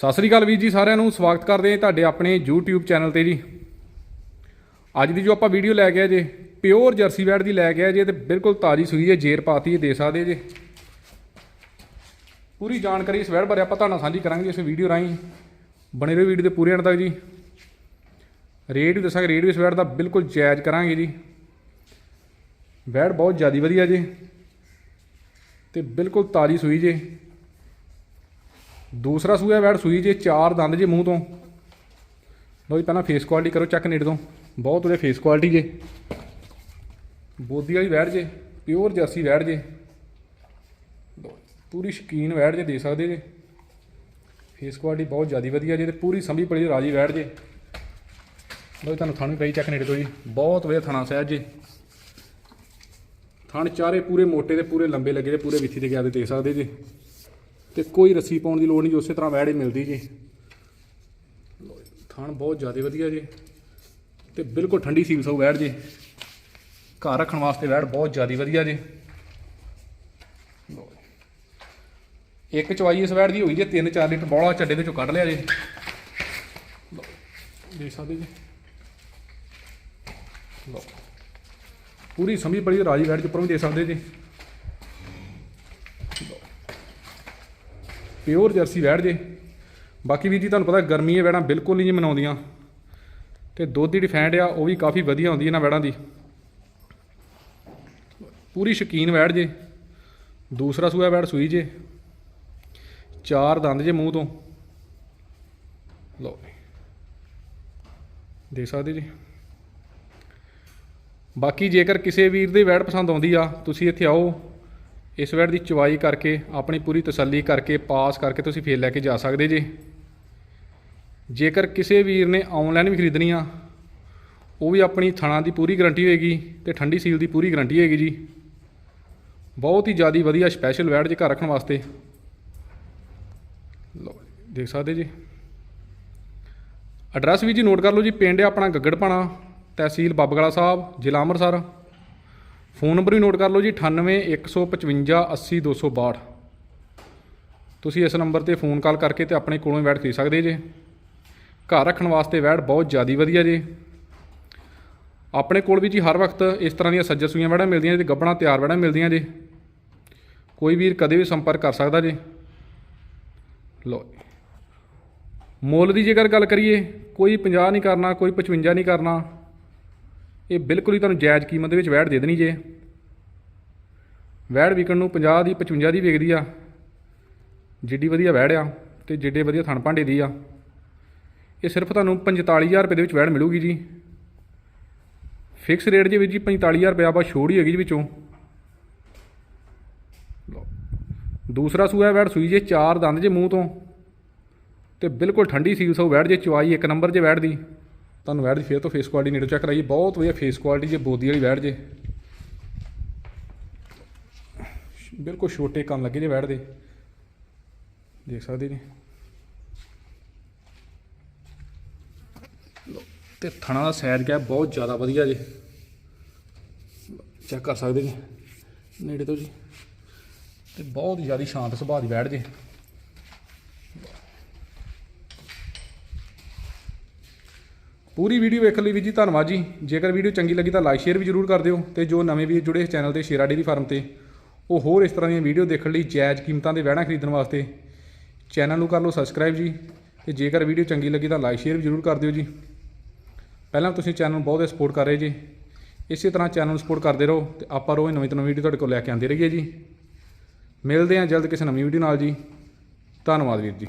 ਸਤਿ ਸ੍ਰੀ ਅਕਾਲ ਵੀਰ ਜੀ, ਸਾਰਿਆਂ ਨੂੰ ਸਵਾਗਤ ਕਰਦੇ ਹਾਂ ਤੁਹਾਡੇ ਆਪਣੇ YouTube ਚੈਨਲ ਤੇ ਜੀ। ਅੱਜ ਦੀ ਜੋ ਆਪਾਂ ਵੀਡੀਓ ਲੈ ਕੇ ਆਏ ਜੇ, ਪਿਓਰ ਜਰਸੀ ਵੈਡ ਦੀ ਲੈ ਕੇ ਆਏ ਜੇ ਤੇ ਬਿਲਕੁਲ ਤਾਜ਼ੀ ਸੂਈ ਹੈ ਜੇਰ ਪਾਤੀ ਹੈ ਦੇ ਸਕਦੇ ਜੇ। ਪੂਰੀ ਜਾਣਕਾਰੀ ਇਸ ਵੈਡ ਬਾਰੇ ਆਪਾਂ ਤੁਹਾਡੇ ਨਾਲ ਸਾਂਝੀ ਕਰਾਂਗੇ ਇਸ ਵੀਡੀਓ ਰਾਹੀਂ। ਬਣੇ ਰਹੋ ਵੀਡੀਓ ਦੇ ਪੂਰੇ ਅੰਤ ਤੱਕ ਜੀ। ਰੇਟ ਵੀ ਦੱਸਾਂਗੇ, ਰੇਟ ਵੀ ਇਸ ਵੈੜ ਦਾ ਬਿਲਕੁਲ ਜਾਇਜ਼ ਕਰਾਂਗੇ ਜੀ। ਵੈਡ ਬਹੁਤ ਜ਼ਿਆਦਾ ਵਧੀਆ ਜੀ। ਤੇ ਬਿਲਕੁਲ ਤਾਜ਼ੀ ਸੂਈ ਜੇ। ਦੂਸਰਾ ਸੂਆ ਵੈੜ ਸੂਈ ਜੇ ਚਾਰ ਦੰਦ ਜੇ ਮੂੰਹ ਤੋਂ। ਲਓ ਜੀ, ਪਹਿਲਾਂ ਫੇਸ ਕੁਆਲਿਟੀ ਕਰੋ, ਚੈੱਕ ਨੇੜ ਤੋਂ। ਬਹੁਤ ਵਧੀਆ ਫੇਸ ਕੁਆਲਿਟੀ ਜੇ। ਬੋਦੀ ਵਾਲੀ ਵੈੜ ਜੇ ਪਿਓਰ ਜਰਸੀ ਵੈੜ ਜੇ। ਪੂਰੀ ਸ਼ਕੀਨ ਵੈੜ ਜੇ, ਦੇ ਸਕਦੇ ਜੇ। ਫੇਸ ਕੁਆਲਿਟੀ ਬਹੁਤ ਜ਼ਿਆਦਾ ਵਧੀਆ ਜੇ ਤੇ ਪੂਰੀ ਸੰਭੀ ਪੜੀ ਰਾਜੀ ਵੈੜ ਜੇ। ਲਓ ਜੀ, ਤੁਹਾਨੂੰ ਥਣ ਪਈ, ਚੈੱਕ ਨੇੜੇ ਤੋਂ ਜੀ। ਬਹੁਤ ਵਧੀਆ ਥਣਾ ਸਹਿਜ ਜੇ। ਥਣ ਚਾਰੇ ਪੂਰੇ ਮੋਟੇ ਤੇ ਪੂਰੇ ਲੰਬੇ ਲੱਗੇ ਤੇ ਪੂਰੇ ਵਿੱਥੀ ਤੇ ਗਿਆ ਤੇ ਦੇ ਸਕਦੇ ਜੇ। ਤੇ ਕੋਈ ਰੱਸੀ ਪਾਉਣ ਦੀ ਲੋੜ ਨਹੀਂ ਉਸੇ ਤਰ੍ਹਾਂ ਵੈੜ ਹੀ ਮਿਲਦੀ ਜੀ। ਲਓ ਜੀ, ਥਣ ਬਹੁਤ ਜ਼ਿਆਦਾ ਵਧੀਆ ਜੀ। ਤੇ ਬਿਲਕੁਲ ਠੰਡੀ ਸੀਲ ਸੋ ਵੈੜ ਜੀ। ਘਰ ਰੱਖਣ ਵਾਸਤੇ ਵੈੜ ਬਹੁਤ ਜ਼ਿਆਦਾ ਵਧੀਆ ਜੀ। ਲਓ ਇੱਕ ਚਵਾਈ ਇਸ ਵੈੜ ਦੀ ਹੋਈ ਜੇ 3-4 ਲੀਟਰ ਬੋਲਾ ਚੱਡੇ ਦੇ ਚੋਂ ਕੱਢ ਲਿਆ ਜੀ। ਲਓ, ਦੇਖ ਸਕਦੇ ਜੀ। ਲਓ। ਪੂਰੀ ਸਮੀ ਬੜੀ ਰਾਜੀ ਵੈੜ ਚ ਉੱਪਰੋਂ ਵੀ ਦੇ ਸਕਦੇ ਜੀ। ਪਿਓਰ ਜਰਸੀ ਵੈੜ ਜੇ। ਬਾਕੀ ਵੀਰ ਜੀ, ਤੁਹਾਨੂੰ ਪਤਾ ਗਰਮੀ ਹੈ ਵੈੜਾਂ ਬਿਲਕੁਲ ਨਹੀਂ ਜੀ ਮਨਾਉਂਦੀਆਂ। ਤੇ ਦੁੱਧ ਦੀ ਫੈਂਟ ਆ, ਉਹ ਵੀ ਕਾਫੀ ਵਧੀਆ ਹੁੰਦੀ ਇਹਨਾਂ ਵੈੜਾਂ ਦੀ। ਪੂਰੀ ਸ਼ਕੀਨ ਵੈੜ ਜੇ। ਦੂਸਰਾ ਸੂਆ ਵੈੜ ਸੂਈ ਜੇ। ਚਾਰ ਦੰਦ ਜੇ ਮੂੰਹ ਤੋਂ। ਲਓ ਜੀ। ਦੇਖ ਸਕਦੇ ਜੀ। ਬਾਕੀ ਜੇਕਰ ਕਿਸੇ ਵੀਰ ਦੇ ਵੈੜ ਪਸੰਦ ਆਉਂਦੀ ਆ, ਤੁਸੀਂ ਇੱਥੇ ਆਓ। ਇਸ ਵੈੜ ਦੀ ਚਵਾਈ ਕਰਕੇ, ਆਪਣੀ ਪੂਰੀ ਤਸੱਲੀ ਕਰਕੇ, ਪਾਸ ਕਰਕੇ ਤੁਸੀਂ ਫੇਰ ਲੈ ਕੇ ਜਾ ਸਕਦੇ ਜੇ। ਜੇਕਰ ਕਿਸੇ ਵੀਰ ਨੇ ਆਨਲਾਈਨ ਵੀ ਖਰੀਦਣੀ ਆ, ਉਹ ਵੀ ਆਪਣੀ ਥਣਾ ਦੀ ਪੂਰੀ ਗਾਰੰਟੀ ਹੋਏਗੀ ਤੇ ਠੰਡੀ ਸੀਲ ਦੀ ਪੂਰੀ ਗਾਰੰਟੀ ਹੋਏਗੀ ਜੀ। ਬਹੁਤ ਹੀ ਜ਼ਿਆਦਾ ਵਧੀਆ ਸਪੈਸ਼ਲ ਵੈੜ ਜੇ ਘਰ ਰੱਖਣ ਵਾਸਤੇ। ਲਓ ਦੇਖ ਸਕਦੇ ਜੀ। ਐਡਰੈਸ ਵੀ ਜੀ ਨੋਟ ਕਰ ਲਓ ਜੀ, ਪਿੰਡ ਆਪਣਾ ਗੱਗੜਪਾਣਾ, ਤਹਿਸੀਲ ਬਾਬਗਲਾ ਸਾਹਿਬ, ਜ਼ਿਲ੍ਹਾ ਅੰਮ੍ਰਿਤਸਰ। ਫੋਨ ਨੰਬਰ ਵੀ ਨੋਟ ਕਰ ਲਓ ਜੀ 9815580262 ਤੁਸੀਂ ਇਸ ਨੰਬਰ ਤੇ ਫੋਨ ਕਾਲ ਕਰਕੇ ਤੇ ਆਪਣੇ ਕੋਲੋਂ ਵੈਟ ਖਰੀਦ ਸਕਦੇ ਜੇ। ਘਰ ਰੱਖਣ ਵਾਸਤੇ ਵੈਟ ਬਹੁਤ ਜ਼ਿਆਦਾ ਵਧੀਆ ਜੇ। ਆਪਣੇ ਕੋਲ ਵੀ ਜੀ ਹਰ ਵਕਤ ਇਸ ਤਰ੍ਹਾਂ ਦੀਆਂ ਸੱਜਰ ਸੂਈਆਂ ਵੈੜਾਂ ਮਿਲਦੀਆਂ ਜੇ ਤੇ ਗੱਬਣਾ ਤਿਆਰ ਵੈੜਾਂ ਮਿਲਦੀਆਂ ਜੇ। ਕੋਈ ਵੀਰ ਕਦੇ ਵੀ ਸੰਪਰਕ ਕਰ ਸਕਦਾ ਜੇ। ਲਓ ਮੁੱਲ ਦੀ ਜੇਕਰ ਗੱਲ ਕਰੀਏ, ਕੋਈ 50 ਨਹੀਂ ਕਰਨਾ, ਕੋਈ 55 ਨਹੀਂ ਕਰਨਾ। ਇਹ ਬਿਲਕੁਲ ਹੀ ਤੁਹਾਨੂੰ ਜਾਇਜ਼ ਕੀਮਤ ਦੇ ਵਿੱਚ ਵੈੜ ਦੇ ਦੇਣੀ ਜੇ। ਵੈੜ ਵਿਕਣ ਨੂੰ 50 ਦੀ 55 ਦੀ ਵਿਕਦੀ ਆ। ਜਿੱਡੀ ਵਧੀਆ ਵੈੜ ਆ ਤੇ ਜਿੱਡੇ ਵਧੀਆ ਥਣ ਭਾਂਡੇ ਦੀ ਆ। ਇਹ ਸਿਰਫ ਤੁਹਾਨੂੰ 45000 ਰੁਪਏ ਦੇ ਵਿੱਚ ਵੈੜ ਮਿਲੂਗੀ ਜੀ। ਫਿਕਸ ਰੇਟ ਜੇ ਵਿੱਚ ਜੀ 45000 ਰੁਪਏ ਆਪਾਂ ਛੋੜ ਹੀ ਹੈਗੀ ਜੀ ਵਿੱਚੋਂ। ਲਓ। ਦੂਸਰਾ ਸੂਆ ਵੈੜ ਸੂਈ ਜੇ ਚਾਰ ਦੰਦ ਜੇ ਮੂੰਹ ਤੋਂ ਤੇ ਬਿਲਕੁਲ ਠੰਡੀ ਸੀਲ ਸੋ ਵੈੜ ਜੇ ਚਵਾਈ ਇੱਕ ਨੰਬਰ ਜੇ ਵੈੜ ਦੀ। ਤੁਹਾਨੂੰ ਵੈੜ ਦੀ ਫੇਰ ਤੋਂ ਫੇਸ ਕੁਆਲਿਟੀ ਨੇੜੋਂ ਚੈੱਕ ਕਰਾਈਏ ਬਹੁਤ ਵਧੀਆ ਫੇਸ ਕੁਆਲਿਟੀ ਜੇ ਬੋਦੀ ਵਾਲੀ ਵੈੜ ਜੇ। ਬਿਲਕੁਲ ਛੋਟੇ ਕੰਮ ਲੱਗੇ ਜੇ ਵੈੜ ਦੇ। ਦੇਖ ਸਕਦੇ ਜੀ। ਲਓ, ਤੇ ਥਣਾ ਦਾ ਸਾਈਜ਼ ਕਿਆ ਬਹੁਤ ਜ਼ਿਆਦਾ ਵਧੀਆ ਜੇ। ਚੈੱਕ ਕਰ ਸਕਦੇ ਜੀ। ਨੇੜੇ ਤੋਂ ਜੀ। ਤੇ ਬਹੁਤ ਜ਼ਿਆਦਾ ਸ਼ਾਂਤ ਸੁਭਾਅ ਦੀ ਬੈਠ ਜੇ। ਪੂਰੀ ਵੀਡੀਓ ਵੇਖਣ ਲਈ ਵੀ ਜੀ ਧੰਨਵਾਦ ਜੀ। ਜੇਕਰ ਵੀਡੀਓ ਚੰਗੀ ਲੱਗੀ ਤਾਂ ਲਾਈਕ, ਸ਼ੇਅਰ ਵੀ ਜਰੂਰ ਕਰ ਦਿਓ ਤੇ ਜੋ ਨਵੇਂ ਵੀਰ ਜੁੜੇ ਇਸ ਚੈਨਲ ਤੇ ਸ਼ੇਰਾ ਡੇਰੀ ਫਾਰਮ ਤੇ, ਉਹ ਹੋਰ ਇਸ ਤਰ੍ਹਾਂ ਦੀਆਂ ਵੀਡੀਓ ਦੇਖਣ ਲਈ ਜਾਇਜ਼ ਕੀਮਤਾਂ ਦੇ ਵਹਿਣਾ ਖਰੀਦਣ ਵਾਸਤੇ ਚੈਨਲ ਨੂੰ ਕਰ ਲਓ ਸਬਸਕ੍ਰਾਈਬ ਜੀ। ਤੇ ਜੇਕਰ ਵੀਡੀਓ ਚੰਗੀ ਲੱਗੀ ਤਾਂ ਲਾਈਕ, ਸ਼ੇਅਰ ਵੀ ਜਰੂਰ ਕਰ ਦਿਓ ਜੀ। ਪਹਿਲਾਂ ਤੁਸੀਂ ਚੈਨਲ ਨੂੰ ਬਹੁਤ ਸਪੋਰਟ ਕਰ ਰਹੇ ਜੀ। ਇਸੇ ਤਰ੍ਹਾਂ ਚੈਨਲ ਨੂੰ ਸਪੋਰਟ ਕਰਦੇ ਰਹੋ ਤੇ ਆਪਾਂ ਰੋਜ਼ ਨਵੀਂ ਤੋਂ ਨਵੀਂ ਵੀਡੀਓ ਤੁਹਾਡੇ ਕੋਲ ਲੈ ਕੇ ਆਉਂਦੇ ਰਹੀਏ ਜੀ। ਮਿਲਦੇ ਹਾਂ ਜਲਦ ਕਿਸੇ ਨਵੀਂ ਵੀਡੀਓ ਨਾਲ ਜੀ। ਧੰਨਵਾਦ ਵੀਰ ਜੀ।